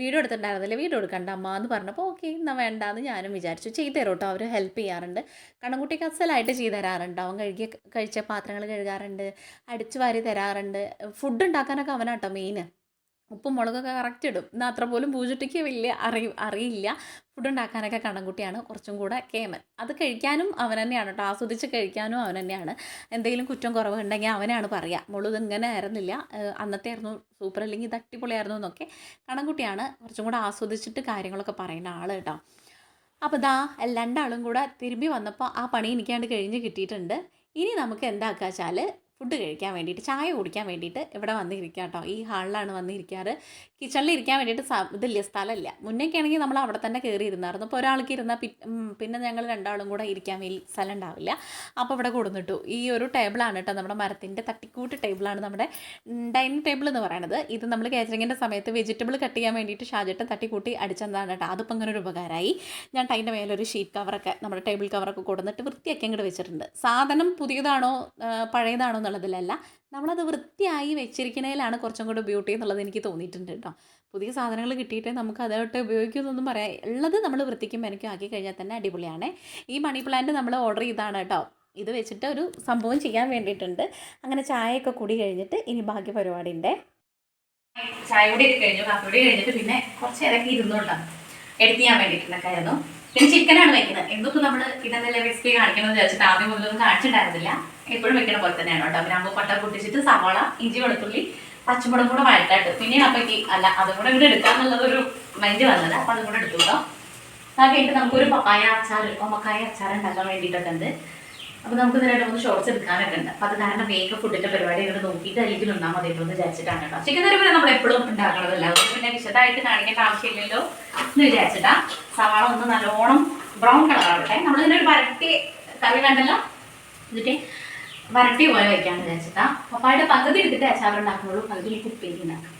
[SPEAKER 1] വീഡിയോ എടുത്തിട്ടുണ്ടായിരുന്നില്ല വീഡിയോ എടുക്കണ്ട അമ്മ എന്ന് പറഞ്ഞപ്പോൾ ഓക്കെ എന്നാൽ വേണ്ടാന്ന് ഞാനും വിചാരിച്ചു ചെയ്തു തരും കേട്ടോ അവർ ഹെൽപ്പ് ചെയ്യാറുണ്ട് കണ്ണൻകുട്ടിക്ക് അസലായിട്ട് ചെയ്തു തരാറുണ്ട് അവൻ കഴുകിയ കഴിച്ച പാത്രങ്ങൾ കഴുകാറുണ്ട് അടിച്ചു വാരി തരാറുണ്ട് ഫുഡ് ഉണ്ടാക്കാനൊക്കെ അവനാട്ടോ മെയിൻ ഉപ്പും മുളകൊക്കെ കറക്റ്റ് ഇടും ഇന്ന് അത്ര പോലും പൂജട്ടിക്ക് വലിയ അറി അറിയില്ല ഫുഡ് ഉണ്ടാക്കാനൊക്കെ കണ്ണൻകുട്ടിയാണ് കുറച്ചും കൂടെ കേമൻ അത് കഴിക്കാനും അവൻ തന്നെയാണ് കേട്ടോ ആസ്വദിച്ച് കഴിക്കാനും അവൻ തന്നെയാണ് എന്തെങ്കിലും കുറ്റം കുറവുണ്ടെങ്കിൽ അവനാണ് പറയുക മുളത് ഇങ്ങനെ ആയിരുന്നില്ല അന്നത്തെ ആയിരുന്നു സൂപ്പർ അല്ലെങ്കിൽ തട്ടിപ്പൊളിയായിരുന്നു എന്നൊക്കെ കണ്ണൻകുട്ടിയാണ് കുറച്ചും കൂടെ ആസ്വദിച്ചിട്ട് കാര്യങ്ങളൊക്കെ പറയുന്ന ആൾ കേട്ടോ അപ്പോൾ ദാ രണ്ടാളും കൂടെ തിരുമ്പി വന്നപ്പോൾ ആ പണി എനിക്കാണ്ട് കഴിഞ്ഞ് കിട്ടിയിട്ടുണ്ട് ഇനി നമുക്ക് എന്താക്കാച്ചാൽ ഫുഡ് കഴിക്കാൻ വേണ്ടിയിട്ട് ചായ കുടിക്കാൻ വേണ്ടിയിട്ട് ഇവിടെ വന്നിരിക്കുക കേട്ടോ ഈ ഹാളിലാണ് വന്നിരിക്കാറ് കിച്ചണിൽ ഇരിക്കാൻ വേണ്ടിയിട്ട് ഇതില്ല സ്ഥലമില്ല മുന്നേക്കെ ആണെങ്കിൽ നമ്മൾ അവിടെ തന്നെ കയറി ഇരുന്നായിരുന്നു അപ്പോൾ ഒരാൾക്ക് ഇരുന്നാൽ പിന്നെ ഞങ്ങൾ രണ്ടാളും കൂടെ ഇരിക്കാൻ വേണ്ടി സ്ഥലം ഉണ്ടാവില്ല അപ്പോൾ ഇവിടെ കൊടുന്നിട്ടു ഈ ഒരു ടേബിളാണ് കേട്ടോ നമ്മുടെ മരത്തിൻ്റെ തട്ടിക്കൂട്ട് ടേബിളാണ് നമ്മുടെ ഡൈനിങ് ടേബിൾ എന്ന് പറയുന്നത് ഇത് നമ്മൾ കാറ്ററിങ്ങിൻ്റെ സമയത്ത് വെജിറ്റബിൾ കട്ട് ചെയ്യാൻ വേണ്ടിയിട്ട് ഷാജിട്ട് തട്ടിക്കൂട്ടി അടിച്ചതാണ് കേട്ടോ അതിപ്പോൾ അങ്ങനെ ഒരു ഉപകാരമായി ഞാൻ അതിൻ്റെ മേലൊരു ഷീറ്റ് കവറൊക്കെ നമ്മുടെ ടേബിൾ കവറൊക്കെ കൊടുന്നിട്ട് വൃത്തിയാക്കി അങ്ങോട്ട് വെച്ചിട്ടുണ്ട് സാധനം പുതിയതാണോ പഴയതാണോ എന്നുള്ളതിലല്ല നമ്മളത് വൃത്തിയായി വെച്ചിരിക്കുന്നതിലാണ് കുറച്ചും കൂടെ ബ്യൂട്ടി എന്നുള്ളത് എനിക്ക് തോന്നിയിട്ടുണ്ട് കേട്ടോ പുതിയ സാധനങ്ങൾ കിട്ടിയിട്ടേ നമുക്ക് അതായിട്ട് ഉപയോഗിക്കുന്നൊന്നും പറയാം ഉള്ളത് നമ്മൾ വൃത്തിക്കും എനിക്കും ആക്കി കഴിഞ്ഞാൽ തന്നെ അടിപൊളിയാണ് ഈ മണി പ്ലാന്റ് നമ്മൾ ഓർഡർ ചെയ്താണ് കേട്ടോ ഇത് വെച്ചിട്ട് ഒരു സംഭവം ചെയ്യാൻ വേണ്ടിയിട്ടുണ്ട് അങ്ങനെ ചായയൊക്കെ കൂടി കഴിഞ്ഞിട്ട് ഇനി ബാക്കി പരിപാടിയുണ്ട് ചായ കൂടി കഴിഞ്ഞു കാപ്പി കൂടി കഴിഞ്ഞിട്ട് പിന്നെ കുറച്ച് ഇറക്കി ഇരുന്നു എഡിറ്റ് ചെയ്യാൻ വേണ്ടിയിട്ടുള്ളൊക്കെ പിന്നെ ചിക്കനാണ് വെക്കുന്നത് എന്തൊക്കെ നമ്മൾ ഇതെന്നല്ല റെസിപ്പി കാണിക്കണമെന്ന് വിചാരിച്ചിട്ട് ആദ്യം മുതലൊന്നും കാണിച്ചിട്ടുണ്ടായിരുന്നില്ല എപ്പോഴും വെക്കണ പോലെ തന്നെയാണ് കേട്ടോ ഗ്രാമ്പ് പട്ട പൊട്ടിച്ചിട്ട് സവാള ഇഞ്ചി വെളുത്തുള്ളി പച്ചമുളകും കൂടെ വഴറ്റാട്ട് പിന്നെ അപ്പേക്ക് അല്ല അതും കൂടെ ഇവിടെ ഒരു മൈൻഡ് വന്നത് അപ്പം അതും കൂടെ എടുത്തു കേട്ടോ അതൊക്കെ നമുക്ക് ഒരു പപ്പായ അച്ചാർ ഓമക്കായ അച്ചാർ ഉണ്ടാക്കാൻ വേണ്ടിയിട്ടൊക്കെ ഉണ്ട് അപ്പോൾ നമുക്ക് ഇതിനായിട്ട് ഒന്ന് ഷോർട്സ് എടുക്കാനൊക്കെ ഉണ്ട് അപ്പൊ അത് കാരണം ഫുഡിന്റെ പരിപാടി പരിപാടിയൊക്കെ നോക്കിയിട്ട് അതിൽ നിന്നാൽ മതി എന്ന് വിചാരിച്ചിട്ടാണ് കേട്ടോ ചിക്കൻ തരുമ്പോൾ നമ്മൾ എപ്പോഴും ഉണ്ടാക്കണതല്ല പിന്നെ വിശദമായിട്ട് കാണിക്കേണ്ട ആവശ്യമില്ലല്ലോ എന്ന് വിചാരിച്ചിട്ടാ സവാള ഒന്ന് നല്ലോണം ബ്രൗൺ ആവട്ടെ നമ്മളിതിനെ ഒരു വരട്ടി കറി കണ്ടല്ലോ എന്നിട്ട് വരട്ടി പോലെ വയ്ക്കാമെന്ന് വിചാരിച്ചിട്ടാ പപ്പായുടെ പകുതി എടുത്തിട്ട് അച്ചാറുണ്ടാക്കുമ്പോഴും പകുതി ഉപ്പേരി ഉണ്ടാക്കാം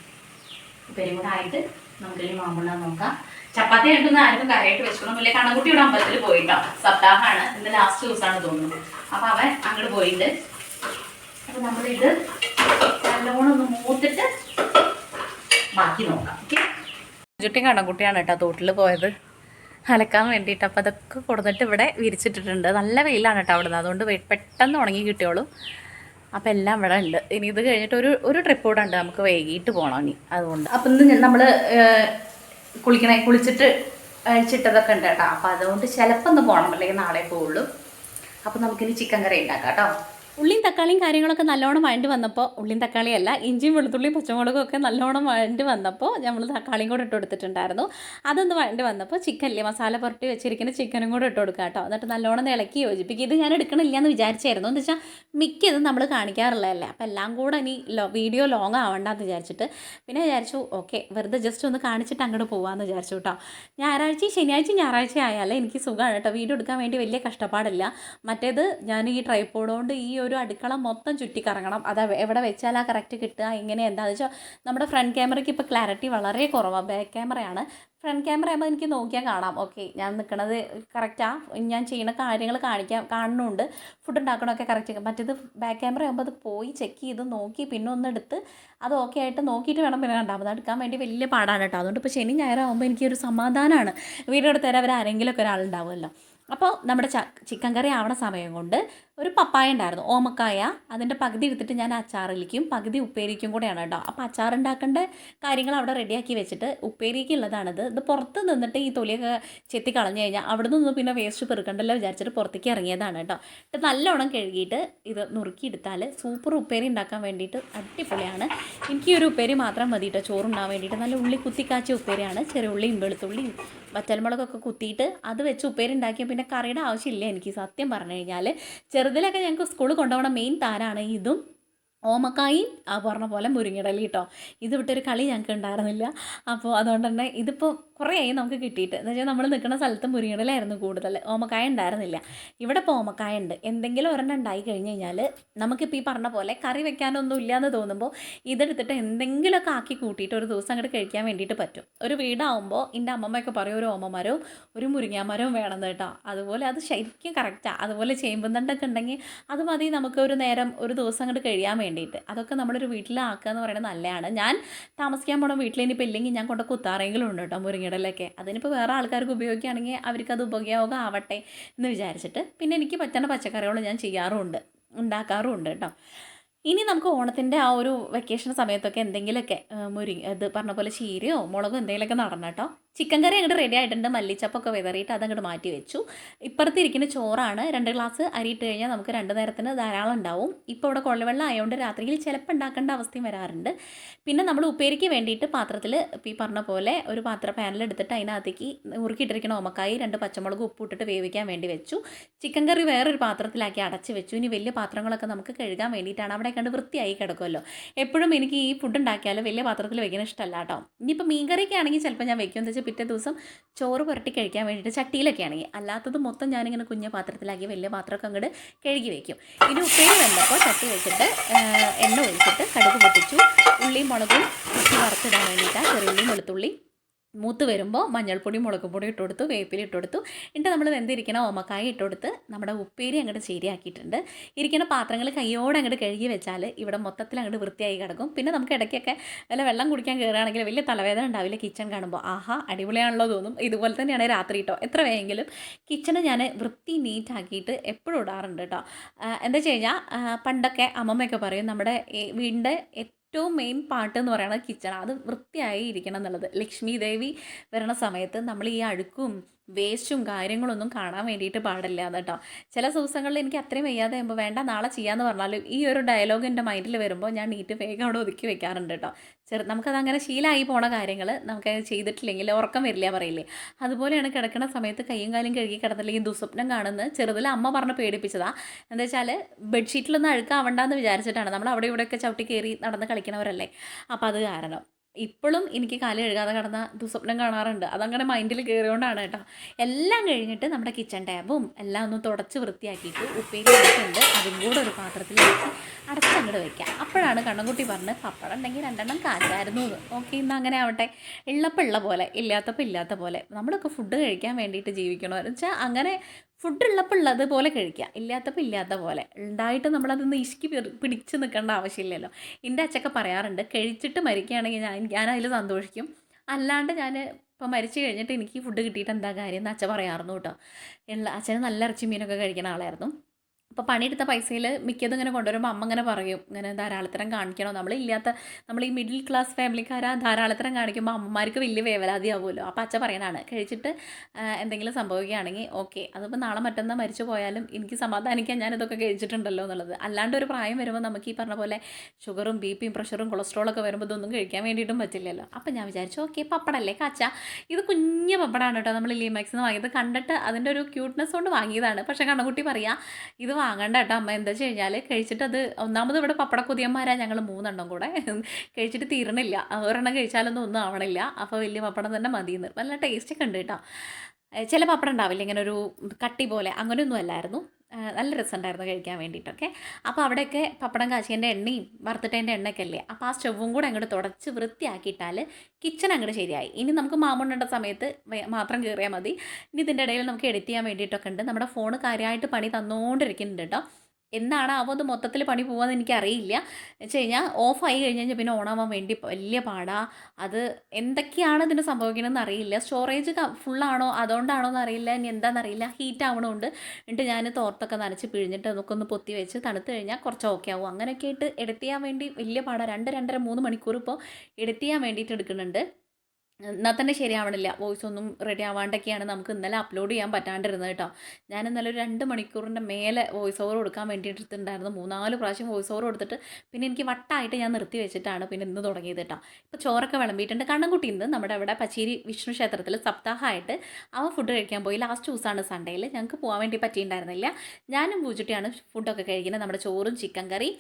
[SPEAKER 1] ഉപ്പേരി കൂടെ ആയിട്ട് നമുക്കിനി മാമ്പുണ്ടാൻ നോക്കാം ചപ്പാത്തി എടുക്കുന്ന ആർക്കും കറിയായിട്ട് വെച്ചോളുമില്ല കണക്കുട്ടിയുടെ അമ്പലത്തിൽ പോയിട്ടോ സപ്താഹമാണ് ഇന്ന് ലാസ്റ്റ് ദിവസമാണ് തോന്നുന്നത് അപ്പൊ അവൻ അങ്ങോട്ട് പോയിട്ട് അപ്പം നമ്മളിത് നല്ലോണം ഒന്ന് മൂത്തിട്ട് ബാക്കി നോക്കാം ഓക്കെ ചുട്ടി കണക്കുട്ടിയാണ് കേട്ടോ തോട്ടിൽ പോയത് അലക്കാൻ വേണ്ടിയിട്ട് അപ്പോൾ അതൊക്കെ കൊടുത്തിട്ട് ഇവിടെ വിരിച്ചിട്ടിട്ടുണ്ട് നല്ല വെയിലാണ് കേട്ടോ അവിടുന്ന് അതുകൊണ്ട് പെട്ടെന്ന് ഉണങ്ങി കിട്ടിയോളൂ അപ്പം എല്ലാം ഇവിടെ ഉണ്ട് ഇനി ഇത് കഴിഞ്ഞിട്ട് ഒരു ഒരു ട്രിപ്പ് കൂടെ ഉണ്ട് നമുക്ക് വൈകിട്ട് പോകണം ഇനി അതുകൊണ്ട് അപ്പം ഇന്ന് നമ്മൾ കുളിക്കണ കുളിച്ചിട്ട് അഴിച്ചിട്ടതൊക്കെ ഉണ്ട് കേട്ടോ അപ്പം അതുകൊണ്ട് ചിലപ്പോൾ ഒന്ന് പോകണം അല്ലെങ്കിൽ നാളെ പോവുള്ളൂ അപ്പം നമുക്കിനി ചിക്കൻ കറി ഉണ്ടാക്കാം കേട്ടോ ഉള്ളിയും തക്കാളിയും കാര്യങ്ങളൊക്കെ നല്ലോണം വഴണ്ടി വന്നപ്പോൾ ഉള്ളിയും തക്കാളിയല്ല ഇഞ്ചിയും വെളുത്തുള്ളിയും പച്ചമുളകും ഒക്കെ നല്ലോണം വഴണ്ടി വന്നപ്പോൾ നമ്മൾ തക്കാളിയും കൂടെ ഇട്ട് കൊടുത്തിട്ടുണ്ടായിരുന്നു അതൊന്ന് വഴണ്ടി വന്നപ്പോൾ ചിക്കനില്ലേ മസാല പുരട്ടി വെച്ചിരിക്കുന്ന ചിക്കനും കൂടെ ഇട്ട് കൊടുക്കുക കേട്ടോ എന്നിട്ട് നല്ലോണം ഇളക്കി യോജിപ്പിക്കുക ഇത് ഞാൻ എടുക്കണില്ല എന്ന് വിചാരിച്ചായിരുന്നു എന്ന് വെച്ചാൽ മിക്കതും നമ്മൾ കാണിക്കാറുള്ളതല്ലേ അപ്പോൾ എല്ലാം കൂടെ ഇനി വീഡിയോ ലോങ് ആവണ്ടെന്ന് വിചാരിച്ചിട്ട് പിന്നെ വിചാരിച്ചു ഓക്കെ വെറുതെ ജസ്റ്റ് ഒന്ന് കാണിച്ചിട്ട് അങ്ങോട്ട് പോകാമെന്ന് വിചാരിച്ചു കേട്ടോ ഞായറാഴ്ച ശനിയാഴ്ച ഞായറാഴ്ച ആയാലേ എനിക്ക് സുഖമാണ് കേട്ടോ വീഡിയോ എടുക്കാൻ വേണ്ടി വലിയ കഷ്ടപ്പാടില്ല മറ്റേത് ഞാൻ ഈ ട്രൈപ്പോഡ് കൊണ്ട് ഈ ഒരു അടുക്കള മൊത്തം ചുറ്റിക്കറങ്ങണം അത് എവിടെ വെച്ചാൽ ആ കറക്റ്റ് കിട്ടുക എങ്ങനെ എന്താണെന്ന് വെച്ചാൽ നമ്മുടെ ഫ്രണ്ട് ക്യാമറയ്ക്ക് ഇപ്പോൾ ക്ലാരിറ്റി വളരെ കുറവാണ് ബാക്ക് ക്യാമറയാണ് ഫ്രണ്ട് ക്യാമറ ആകുമ്പോൾ എനിക്ക് നോക്കിയാൽ കാണാം ഓക്കെ ഞാൻ നിൽക്കുന്നത് കറക്റ്റാണ് ഞാൻ ചെയ്യുന്ന കാര്യങ്ങൾ കാണിക്കാം കാണുന്നുണ്ട് ഫുഡ് ഉണ്ടാക്കണമൊക്കെ കറക്റ്റ് മറ്റേത് ബാക്ക് ക്യാമറ ആകുമ്പോൾ അത് പോയി ചെക്ക് ചെയ്ത് നോക്കി പിന്നെ ഒന്നെടുത്ത് അത് ഓക്കെ ആയിട്ട് നോക്കിയിട്ട് വേണം പിന്നെ രണ്ടാമത് എടുക്കാൻ വേണ്ടി വലിയ പാടാണ് കേട്ടോ അതുകൊണ്ട് ഇപ്പോൾ ശനി ഞായറാകുമ്പോൾ എനിക്കൊരു സമാധാനമാണ് വീഡിയോ തരാൻ അവർ ആരെങ്കിലുമൊക്കെ ഒരാളുണ്ടാവുമല്ലോ അപ്പോൾ നമ്മുടെ ചിക്കൻ കറി ആവണ സമയം കൊണ്ട് ഒരു പപ്പായ ഉണ്ടായിരുന്നു ഓമക്കായ അതിൻ്റെ പകുതി എടുത്തിട്ട് ഞാൻ അച്ചാറിലേക്കും പകുതി ഉപ്പേരിക്കും കൂടെയാണ് കേട്ടോ അപ്പോൾ അച്ചാറുണ്ടാക്കേണ്ട കാര്യങ്ങൾ അവിടെ റെഡിയാക്കി വെച്ചിട്ട് ഉപ്പേരിക്കുള്ളതാണത് ഇത് പുറത്ത് നിന്നിട്ട് ഈ തൊലിയൊക്കെ ചെത്തി കളഞ്ഞു കഴിഞ്ഞാൽ അവിടെ നിന്ന് പിന്നെ വേസ്റ്റ് പെറുക്കണ്ടല്ലോ വിചാരിച്ചിട്ട് പുറത്തേക്ക് ഇറങ്ങിയതാണ് കേട്ടോ ഇട്ട് നല്ലോണം കഴുകിയിട്ട് ഇത് നുറുക്കിയെടുത്താൽ സൂപ്പർ ഉപ്പേരി ഉണ്ടാക്കാൻ വേണ്ടിയിട്ട് അടിപൊളിയാണ് എനിക്ക് ഒരു ഉപ്പേരി മാത്രം മതി കേട്ടോ ചോറുണ്ടാൻ വേണ്ടിയിട്ട് നല്ല ഉള്ളി കുത്തിക്കാച്ച ഉപ്പേരിയാണ് ചെറിയ ഉള്ളിയും വെളുത്തുള്ളിയും വറ്റൽമുളകൊക്കെ കുത്തിയിട്ട് അത് വെച്ച് ഉപ്പേരി ഉണ്ടാക്കിയാൽ പിന്നെ കറിയുടെ ആവശ്യമില്ല എനിക്ക് സത്യം പറഞ്ഞു കഴിഞ്ഞാൽ ചെറു ചെറുതിലൊക്കെ ഞങ്ങൾക്ക് സ്കൂളിൽ കൊണ്ടുപോകണം മെയിൻ താരാണ് ഇതും ഓമക്കായും ആ പറഞ്ഞ പോലെ മുരിങ്ങിടലി കേട്ടോ ഇത് വിട്ടൊരു കളി ഞങ്ങൾക്ക് ഉണ്ടായിരുന്നില്ല അപ്പോൾ അതുകൊണ്ട് തന്നെ ഇതിപ്പോൾ ആയി നമുക്ക് കിട്ടിയിട്ട് എന്ന് വെച്ചാൽ നമ്മൾ നിൽക്കുന്ന സ്ഥലത്ത് മുരിങ്ങിടലായിരുന്നു കൂടുതൽ ഓമക്കായ ഉണ്ടായിരുന്നില്ല ഇവിടെ ഇപ്പോൾ ഓമക്കായ ഉണ്ട് എന്തെങ്കിലും ഒരെണ്ണം ഉണ്ടായി കഴിഞ്ഞ് കഴിഞ്ഞാൽ നമുക്കിപ്പോൾ ഈ പറഞ്ഞ പോലെ കറി വെക്കാനൊന്നും ഇല്ലയെന്ന് തോന്നുമ്പോൾ ഇതെടുത്തിട്ട് എന്തെങ്കിലുമൊക്കെ ആക്കി കൂട്ടിയിട്ട് ഒരു ദിവസം അങ്ങോട്ട് കഴിക്കാൻ വേണ്ടിയിട്ട് പറ്റും ഒരു വീടാവുമ്പോൾ എൻ്റെ അമ്മമ്മയൊക്കെ പറയും ഒരു ഓമമരവും ഒരു മുരിങ്ങാമരവും വേണം കേട്ടോ അതുപോലെ അത് ശരിക്കും കറക്റ്റാണ് അതുപോലെ ചേമ്പും ഉണ്ടെങ്കിൽ അത് മതി നമുക്ക് ഒരു നേരം ഒരു ദിവസം അങ്ങോട്ട് കഴിയാൻ വേണ്ടിയിട്ട് അതൊക്കെ നമ്മളൊരു വീട്ടിലാക്കുക എന്ന് പറയുന്നത് നല്ലതാണ് ഞാൻ താമസിക്കാൻ പോകണം വീട്ടിൽ ഇനിയിപ്പോൾ ഇല്ലെങ്കിൽ ഞാൻ കൊണ്ട് കുത്താറെങ്കിലും ഉണ്ട് കേട്ടോ മുരിങ്ങടലൊക്കെ അതിനിപ്പോൾ വേറെ ആൾക്കാർക്ക് ഉപയോഗിക്കുകയാണെങ്കിൽ അവർക്കത് ഉപയോഗം ആവട്ടെ എന്ന് വിചാരിച്ചിട്ട് പിന്നെ എനിക്ക് പറ്റുന്ന പച്ചക്കറികൾ ഞാൻ ചെയ്യാറുമുണ്ട് ഉണ്ടാക്കാറുമുണ്ട് കേട്ടോ ഇനി നമുക്ക് ഓണത്തിൻ്റെ ആ ഒരു വെക്കേഷൻ സമയത്തൊക്കെ എന്തെങ്കിലുമൊക്കെ മുരി ഇത് പറഞ്ഞ പോലെ ചീരയോ മുളകോ എന്തെങ്കിലുമൊക്കെ നടണം കേട്ടോ ചിക്കൻ കറി അങ്ങോട്ട് റെഡി ആയിട്ടുണ്ട് മല്ലിച്ചപ്പൊക്കെ വിതറിയിട്ട് അതങ്ങോട്ട് മാറ്റി വെച്ചു ഇപ്പുറത്തിരിക്കുന്ന ചോറാണ് രണ്ട് ഗ്ലാസ് അരിയിട്ട് കഴിഞ്ഞാൽ നമുക്ക് രണ്ട് നേരത്തിന് ധാരാളം ഉണ്ടാവും ഇപ്പോൾ ഇവിടെ കൊള്ളവെള്ളം ആയതുകൊണ്ട് രാത്രിയിൽ ചിലപ്പോൾ ഉണ്ടാക്കേണ്ട അവസ്ഥയും വരാറുണ്ട് പിന്നെ നമ്മൾ ഉപ്പേരിക്ക് വേണ്ടിയിട്ട് പാത്രത്തിൽ ഈ പറഞ്ഞ പോലെ ഒരു പാത്ര പാനിൽ എടുത്തിട്ട് അതിനകത്തേക്ക് ഉറുക്കിയിട്ടിരിക്കുന്ന ഓമക്കായി രണ്ട് പച്ചമുളക് ഉപ്പ് ഇട്ടിട്ട് വേവിക്കാൻ വേണ്ടി വെച്ചു ചിക്കൻ കറി വേറൊരു പാത്രത്തിലാക്കി അടച്ച് വെച്ചു ഇനി വലിയ പാത്രങ്ങളൊക്കെ നമുക്ക് കഴുകാൻ വേണ്ടിയിട്ടാണ് അവിടെ കണ്ട് വൃത്തിയായി കിടക്കുമല്ലോ എപ്പോഴും എനിക്ക് ഈ ഫുഡ് ഉണ്ടാക്കിയാലും വലിയ പാത്രത്തിൽ വെക്കുന്ന ഇഷ്ടമല്ല കേട്ടോ ഇനിയിപ്പോൾ മീൻകറിയൊക്കെ ആണെങ്കിൽ ചിലപ്പോൾ ഞാൻ വെക്കുമെന്ന് വെച്ചാൽ പിറ്റേ ദിവസം ചോറ് പുരട്ടി കഴിക്കാൻ വേണ്ടിയിട്ട് ചട്ടിയിലൊക്കെ ആണെങ്കിൽ അല്ലാത്തത് മൊത്തം ഞാനിങ്ങനെ കുഞ്ഞ പാത്രത്തിലാക്കി വലിയ പാത്രമൊക്കെ അങ്ങോട്ട് കഴുകി വയ്ക്കും ഇനി ഉപ്പേരി വന്നപ്പോൾ ചട്ടി വെച്ചിട്ട് എണ്ണ ഒഴിച്ചിട്ട് കടുക് പൊട്ടിച്ചു ഉള്ളിയും മുളകും വറുത്തിടാൻ വേണ്ടിയിട്ടാണ് ചെറുള്ളിയും വെളുത്തുള്ളി മൂത്ത് വരുമ്പോൾ മഞ്ഞൾപ്പൊടി മുളകുപൊടി പൊടി ഇട്ട് കൊടുത്തു വേപ്പില ഇട്ട് കൊടുത്തു എന്നിട്ട് നമ്മൾ എന്തിരിക്കണം ഓമക്കായ ഇട്ട് കൊടുത്ത് നമ്മുടെ ഉപ്പേരി അങ്ങോട്ട് ശരിയാക്കിയിട്ടുണ്ട് ഇരിക്കുന്ന പാത്രങ്ങൾ കൈയോടെ അങ്ങോട്ട് കഴുകി വെച്ചാൽ ഇവിടെ മൊത്തത്തിൽ അങ്ങോട്ട് വൃത്തിയായി കിടക്കും പിന്നെ നമുക്ക് ഇടയ്ക്കൊക്കെ വല്ല വെള്ളം കുടിക്കാൻ കയറുകയാണെങ്കിൽ വലിയ തലവേദന ഉണ്ടാവില്ല കിച്ചൺ കാണുമ്പോൾ ആഹാ അടിപൊളിയാണല്ലോ തോന്നും ഇതുപോലെ തന്നെയാണ് രാത്രി കേട്ടോ എത്ര വേണമെങ്കിലും കിച്ചണ് ഞാൻ വൃത്തി നീറ്റാക്കിയിട്ട് എപ്പോഴും ഇടാറുണ്ട് കേട്ടോ എന്താ വെച്ച് കഴിഞ്ഞാൽ പണ്ടൊക്കെ അമ്മമ്മയൊക്കെ പറയും നമ്മുടെ വീടിൻ്റെ ഏറ്റവും മെയിൻ പാട്ട് എന്ന് പറയുന്നത് കിച്ചൺ അത് വൃത്തിയായി ഇരിക്കണം എന്നുള്ളത് ലക്ഷ്മി ദേവി വരണ സമയത്ത് നമ്മൾ ഈ അഴുക്കും വേസ്റ്റും കാര്യങ്ങളൊന്നും കാണാൻ വേണ്ടിയിട്ട് പാടില്ല കേട്ടോ ചില ദിവസങ്ങളിൽ എനിക്ക് അത്രയും വയ്യാതെ ആകുമ്പോൾ വേണ്ട നാളെ ചെയ്യാമെന്ന് പറഞ്ഞാലും ഈ ഒരു ഡയലോഗ് എൻ്റെ മൈൻഡിൽ വരുമ്പോൾ ഞാൻ നീറ്റ് വേഗം അവിടെ ഒതുക്കി വെക്കാറുണ്ട് കേട്ടോ ചെറു നമുക്കത് അങ്ങനെ ശീലമായി പോണ കാര്യങ്ങൾ നമുക്ക് ചെയ്തിട്ടില്ലെങ്കിൽ ഉറക്കം വരില്ല പറയില്ലേ അതുപോലെയാണ് കിടക്കുന്ന സമയത്ത് കൈയും കാലും കഴുകി കിടന്നില്ലെങ്കിൽ ദുസ്വപ്നം കാണുന്നത് ചെറുതിൽ അമ്മ പറഞ്ഞ് പേടിപ്പിച്ചതാ എന്താ വെച്ചാൽ ബെഡ്ഷീറ്റിലൊന്നും അഴുക്കാവണ്ടെന്ന് വിചാരിച്ചിട്ടാണ് നമ്മൾ അവിടെ ഇവിടെയൊക്കെ ചവിട്ടി കയറി നടന്ന് കളിക്കണവരല്ലേ അപ്പോൾ അത് കാരണം ഇപ്പോഴും എനിക്ക് കാലം കഴുകാതെ കിടന്ന ദുസ്വപ്നം കാണാറുണ്ട് അതങ്ങനെ മൈൻഡിൽ കയറിയോണ്ടാണ് കേട്ടോ എല്ലാം കഴിഞ്ഞിട്ട് നമ്മുടെ കിച്ചൺ ടാബും എല്ലാം ഒന്ന് തുടച്ച് വൃത്തിയാക്കിയിട്ട് ഉപ്പേരി വെച്ചിട്ടുണ്ട് അതും കൂടെ ഒരു പാത്രത്തിൽ വെച്ച് അടച്ചങ്ങോട്ട് വയ്ക്കാം അപ്പോഴാണ് കണ്ണൻകുട്ടി പറഞ്ഞ് പപ്പടം ഉണ്ടെങ്കിൽ രണ്ടെണ്ണം കാച്ചായിരുന്നു എന്ന് ഓക്കെ ഇന്ന് അങ്ങനെ ആവട്ടെ ഉള്ളപ്പോൾ ഉള്ള പോലെ ഇല്ലാത്തപ്പോൾ ഇല്ലാത്ത പോലെ നമ്മളൊക്കെ ഫുഡ് കഴിക്കാൻ വേണ്ടിയിട്ട് ജീവിക്കണമെന്ന് വെച്ചാൽ അങ്ങനെ ഫുഡ് ഉള്ളപ്പോൾ ഉള്ളത് പോലെ കഴിക്കുക ഇല്ലാത്തപ്പോൾ ഇല്ലാത്ത പോലെ ഉണ്ടായിട്ട് നമ്മളതൊന്ന് ഇഷ്കി പിടിച്ച് നിൽക്കേണ്ട ആവശ്യമില്ലല്ലോ എൻ്റെ അച്ഛക്ക പറയാറുണ്ട് കഴിച്ചിട്ട് മരിക്കുകയാണെങ്കിൽ ഞാൻ ഞാൻ അതിൽ സന്തോഷിക്കും അല്ലാണ്ട് ഞാൻ ഇപ്പം മരിച്ചു കഴിഞ്ഞിട്ട് എനിക്ക് ഫുഡ് കിട്ടിയിട്ട് എന്താ കാര്യം എന്ന് അച്ഛൻ പറയാറുന്നു കേട്ടോ അച്ഛന് നല്ല ഇറച്ചി മീനൊക്കെ കഴിക്കുന്ന ആളായിരുന്നു അപ്പോൾ പണിയെടുത്ത പൈസയിൽ മിക്കതും ഇങ്ങനെ കൊണ്ടുവരുമ്പോൾ അമ്മ ഇങ്ങനെ പറയും ഇങ്ങനെ ധാരാളത്തരം കാണിക്കണോ നമ്മൾ ഇല്ലാത്ത നമ്മൾ ഈ മിഡിൽ ക്ലാസ് ഫാമിലിക്കാരാ ധാരാളത്തരം കാണിക്കുമ്പോൾ അമ്മമാർക്ക് വലിയ വേവലാതിയാവുമല്ലോ അപ്പോൾ അച്ഛ പറയണാണ് കഴിച്ചിട്ട് എന്തെങ്കിലും സംഭവിക്കുകയാണെങ്കിൽ ഓക്കെ അതിപ്പോൾ നാളെ മറ്റന്നാൾ മരിച്ചു പോയാലും എനിക്ക് സമാധാനിക്കാൻ ഞാനിതൊക്കെ കഴിച്ചിട്ടുണ്ടല്ലോ എന്നുള്ളത് അല്ലാണ്ട് ഒരു പ്രായം വരുമ്പോൾ നമുക്ക് ഈ പറഞ്ഞ പോലെ ഷുഗറും ബി പിയും പ്രഷറും കൊളസ്ട്രോളൊക്കെ വരുമ്പോൾ ഇതൊന്നും കഴിക്കാൻ വേണ്ടിയിട്ടും പറ്റില്ലല്ലോ അപ്പോൾ ഞാൻ വിചാരിച്ചു ഓക്കെ പപ്പടല്ലേ കാച്ച ഇത് കുഞ്ഞ് പപ്പടാണ് കേട്ടോ നമ്മൾ ലീമാക്സിന്ന് വാങ്ങിയത് കണ്ടിട്ട് അതിൻ്റെ ഒരു ക്യൂട്ട്നെസ് കൊണ്ട് വാങ്ങിയതാണ് പക്ഷേ കണ്ണുകുട്ടി പറയാം ഇത് വാങ്ങണ്ട കേട്ടോ അമ്മ എന്താ വെച്ച് കഴിഞ്ഞാൽ കഴിച്ചിട്ട് അത് ഒന്നാമത് ഇവിടെ പപ്പട കൊതിയന്മാരാണ് ഞങ്ങൾ മൂന്നെണ്ണം കൂടെ കഴിച്ചിട്ട് തീരണില്ല ഒരെണ്ണം കഴിച്ചാലൊന്നും ഒന്നും ആവണില്ല അപ്പോൾ വലിയ പപ്പടം തന്നെ മതിയെന്ന് നല്ല ടേസ്റ്റ് ഉണ്ട് കേട്ടോ ചില പപ്പടം ഉണ്ടാവില്ല ഇങ്ങനെ ഒരു കട്ടി പോലെ അങ്ങനെയൊന്നും അല്ലായിരുന്നു നല്ല രസമുണ്ടായിരുന്നു കഴിക്കാൻ വേണ്ടിയിട്ടൊക്കെ അപ്പോൾ അവിടെയൊക്കെ പപ്പടം കാച്ചിൻ്റെ എണ്ണയും വറുത്തിട്ടതിൻ്റെ എണ്ണയൊക്കെ അല്ലേ അപ്പോൾ ആ സ്റ്റൗവും കൂടെ അങ്ങോട്ട് തുടച്ച് വൃത്തിയാക്കിയിട്ടാൽ കിച്ചൺ അങ്ങോട്ട് ശരിയായി ഇനി നമുക്ക് മാമുണ്ണേണ്ട സമയത്ത് മാത്രം കയറിയാൽ മതി ഇനി ഇതിൻ്റെ ഇടയിൽ നമുക്ക് എഡിറ്റ് ചെയ്യാൻ വേണ്ടിയിട്ടൊക്കെ ഉണ്ട് നമ്മുടെ ഫോൺ കാര്യമായിട്ട് പണി തന്നുകൊണ്ടിരിക്കുന്നുണ്ട് കേട്ടോ എന്നാണ് ആവുന്നത് മൊത്തത്തിൽ പണി പോകുന്നത് എനിക്കറിയില്ല വെച്ച് കഴിഞ്ഞാൽ ഓഫായി കഴിഞ്ഞ് കഴിഞ്ഞാൽ പിന്നെ ഓണാവാൻ വേണ്ടി വലിയ പാടാ അത് എന്തൊക്കെയാണ് ഇതിന് സംഭവിക്കണമെന്ന് അറിയില്ല സ്റ്റോറേജ് ഫുള്ളാണോ അതുകൊണ്ടാണോ എന്ന് അറിയില്ല ഇനി എന്താണെന്നറിയില്ല ഹീറ്റ് ആവണമുണ്ട് എന്നിട്ട് ഞാൻ തോർത്തൊക്കെ നനച്ച് പിഴിഞ്ഞിട്ട് അതൊക്കെ ഒന്ന് പൊത്തി വെച്ച് തണുത്ത് കഴിഞ്ഞാൽ കുറച്ച് ഓക്കെ ആവും അങ്ങനെയൊക്കെ ആയിട്ട് എഡിറ്റ് ചെയ്യാൻ വേണ്ടി വലിയ പാടാണ് രണ്ട് രണ്ടര മൂന്ന് മണിക്കൂർ ഇപ്പോൾ എഡിറ്റ് ചെയ്യാൻ വേണ്ടിയിട്ട് എടുക്കുന്നുണ്ട് എന്നാൽ തന്നെ ശരിയാവണില്ല വോയിസ് ഒന്നും റെഡി ആവാണ്ടൊക്കെയാണ് നമുക്ക് ഇന്നലെ അപ്ലോഡ് ചെയ്യാൻ പറ്റാണ്ടിരുന്നത് കേട്ടോ ഞാൻ ഇന്നലെ ഒരു രണ്ട് മണിക്കൂറിൻ്റെ മേലെ വോയിസ് ഓവർ കൊടുക്കാൻ വേണ്ടിയിട്ടുണ്ടായിരുന്നു മൂന്നാല് പ്രാവശ്യം വോയിസ് ഓവർ കൊടുത്തിട്ട് പിന്നെ എനിക്ക് വട്ടായിട്ട് ഞാൻ നിർത്തി വെച്ചിട്ടാണ് പിന്നെ ഇന്ന് തുടങ്ങിയത് കേട്ടോ ഇപ്പോൾ ചോറൊക്കെ വിളമ്പിയിട്ടുണ്ട് കണ്ണൻകുട്ടി ഇന്ന് നമ്മുടെ അവിടെ പച്ചേരി വിഷ്ണു ക്ഷേത്രത്തിൽ സപ്താഹമായിട്ട് അവൻ ഫുഡ് കഴിക്കാൻ പോയി ലാസ്റ്റ് ദിവസമാണ് സൺഡേയിൽ ഞങ്ങൾക്ക് പോകാൻ വേണ്ടി പറ്റിയിട്ടുണ്ടായിരുന്നില്ല ഞാനും പൂച്ചട്ടിയാണ് ഫുഡൊക്കെ കഴിക്കുന്നത് നമ്മുടെ ചോറും ചിക്കൻ കറി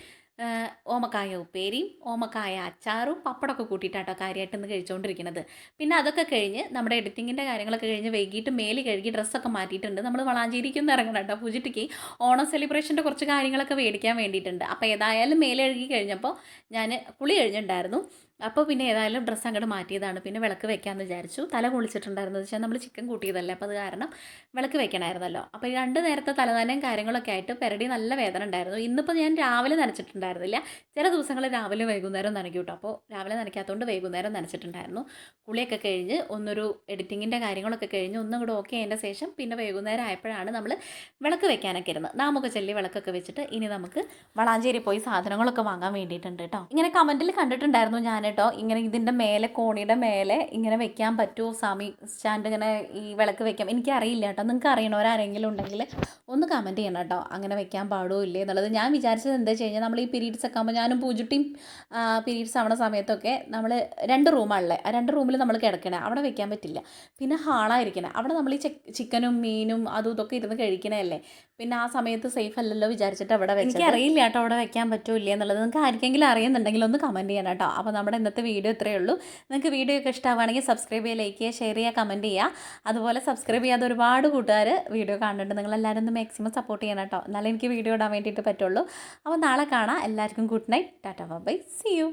[SPEAKER 1] ഓമക്കായ ഉപ്പേരിയും ഓമക്കായ അച്ചാറും പപ്പടമൊക്കെ കൂട്ടിയിട്ടാണ് കാര്യമായിട്ട് ഇന്ന് കഴിച്ചുകൊണ്ടിരിക്കുന്നത് പിന്നെ അതൊക്കെ കഴിഞ്ഞ് നമ്മുടെ എഡിറ്റിങ്ങിൻ്റെ കാര്യങ്ങളൊക്കെ കഴിഞ്ഞ് വൈകിട്ട് മേലി കഴുകി ഡ്രസ്സൊക്കെ മാറ്റിയിട്ടുണ്ട് നമ്മൾ വളാഞ്ചേരിക്കും ഒന്ന് ഇറങ്ങണം കേട്ടോ പൂജിട്ടിക്ക് ഓണം സെലിബ്രേഷൻ്റെ കുറച്ച് കാര്യങ്ങളൊക്കെ മേടിക്കാൻ വേണ്ടിയിട്ടുണ്ട് അപ്പോൾ ഏതായാലും മേല് കഴുകി കഴിഞ്ഞപ്പോൾ ഞാൻ കുളി കഴിഞ്ഞിട്ടുണ്ടായിരുന്നു അപ്പോൾ പിന്നെ ഏതായാലും ഡ്രസ്സ് അങ്ങോട്ട് മാറ്റിയതാണ് പിന്നെ വിളക്ക് വെക്കാമെന്ന് വിചാരിച്ചു തല കുളിച്ചിട്ടുണ്ടായിരുന്നത് വെച്ചാൽ നമ്മൾ ചിക്കൻ കൂട്ടിയതല്ലേ അപ്പോൾ അത് കാരണം വിളക്ക് വെക്കണമായിരുന്നല്ലോ അപ്പോൾ രണ്ട് നേരത്തെ തലനനയും കാര്യങ്ങളൊക്കെ ആയിട്ട് പെരടി നല്ല വേദന ഉണ്ടായിരുന്നു ഇന്നിപ്പോൾ ഞാൻ രാവിലെ നനച്ചിട്ടുണ്ടായിരുന്നില്ല ചില ദിവസങ്ങൾ രാവിലെ വൈകുന്നേരം നനയ്ക്കും കേട്ടോ അപ്പോൾ രാവിലെ നനയ്ക്കാത്തതുകൊണ്ട് വൈകുന്നേരം നനച്ചിട്ടുണ്ടായിരുന്നു കുളിയൊക്കെ കഴിഞ്ഞ് ഒന്നൊരു എഡിറ്റിങ്ങിൻ്റെ കാര്യങ്ങളൊക്കെ കഴിഞ്ഞ് ഒന്നും കൂടെ ഓക്കെ അതിൻ്റെ ശേഷം പിന്നെ വൈകുന്നേരം ആയപ്പോഴാണ് നമ്മൾ വിളക്ക് വെക്കാനൊക്കെ ഇരുന്നത് നാമൊക്കെ ചെല്ലി വിളക്കൊക്കെ വെച്ചിട്ട് ഇനി നമുക്ക് വളാഞ്ചേരി പോയി സാധനങ്ങളൊക്കെ വാങ്ങാൻ വേണ്ടിയിട്ടുണ്ട് കേട്ടോ ഇങ്ങനെ കമൻറ്റിൽ കണ്ടിട്ടുണ്ടായിരുന്നു ഞാൻ കേട്ടോ ഇങ്ങനെ ഇതിൻ്റെ മേലെ കോണിയുടെ മേലെ ഇങ്ങനെ വെക്കാൻ പറ്റുമോ സാമി സ്റ്റാൻഡ് ഇങ്ങനെ ഈ വിളക്ക് വെക്കാം എനിക്കറിയില്ല കേട്ടോ നിങ്ങൾക്ക് അറിയണവരാരെങ്കിലും ഉണ്ടെങ്കിൽ ഒന്ന് കമൻറ്റ് ചെയ്യണം കേട്ടോ അങ്ങനെ വെക്കാൻ പാടുമോ ഇല്ലേ എന്നുള്ളത് ഞാൻ വിചാരിച്ചത് എന്താ വെച്ച് കഴിഞ്ഞാൽ നമ്മൾ ഈ പീരീഡ്സ് ഒക്കെ ആകുമ്പോൾ ഞാനും പൂജുട്ടിയും പീരീഡ്സ് ആവണ സമയത്തൊക്കെ നമ്മൾ രണ്ട് റൂമാണല്ലേ ആ രണ്ട് റൂമിൽ നമ്മൾ കിടക്കണേ അവിടെ വെക്കാൻ പറ്റില്ല പിന്നെ ഹാളായിരിക്കണേ അവിടെ നമ്മൾ ഈ ചിക്കനും മീനും അതും ഇതൊക്കെ ഇരുന്ന് കഴിക്കണേ അല്ലേ പിന്നെ ആ സമയത്ത് സേഫ് അല്ലല്ലോ വിചാരിച്ചിട്ട് അവിടെ എനിക്ക് അറിയില്ല കേട്ടോ അവിടെ വെക്കാൻ പറ്റൂല എന്നുള്ളത് നിങ്ങൾക്ക് ആർക്കെങ്കിലും അറിയുന്നുണ്ടെങ്കിൽ ഒന്ന് കമൻറ്റ് ചെയ്യണം കേട്ടോ അപ്പോൾ നമ്മുടെ ഇന്നത്തെ വീഡിയോ ഇത്രയേ ഉള്ളൂ നിങ്ങൾക്ക് വീഡിയോ ഒക്കെ ഇഷ്ടമാണെങ്കിൽ സബ്സ്ക്രൈബ് ചെയ്യുക ലൈക്ക് ചെയ്യുക ഷെയർ ചെയ്യുക കമൻറ്റ് ചെയ്യുക അതുപോലെ സബ്സ്ക്രൈബ് ചെയ്യാതെ ഒരുപാട് കൂട്ടുകാർ വീഡിയോ കാണുന്നുണ്ട് നിങ്ങൾ എല്ലാവരും ഒന്ന് മാക്സിമം സപ്പോർട്ട് ചെയ്യണം കേട്ടോ എന്നാലും എനിക്ക് വീഡിയോ ഇടാൻ വേണ്ടിയിട്ട് പറ്റുള്ളൂ അപ്പോൾ നാളെ കാണാം എല്ലാവർക്കും good night tata bye see U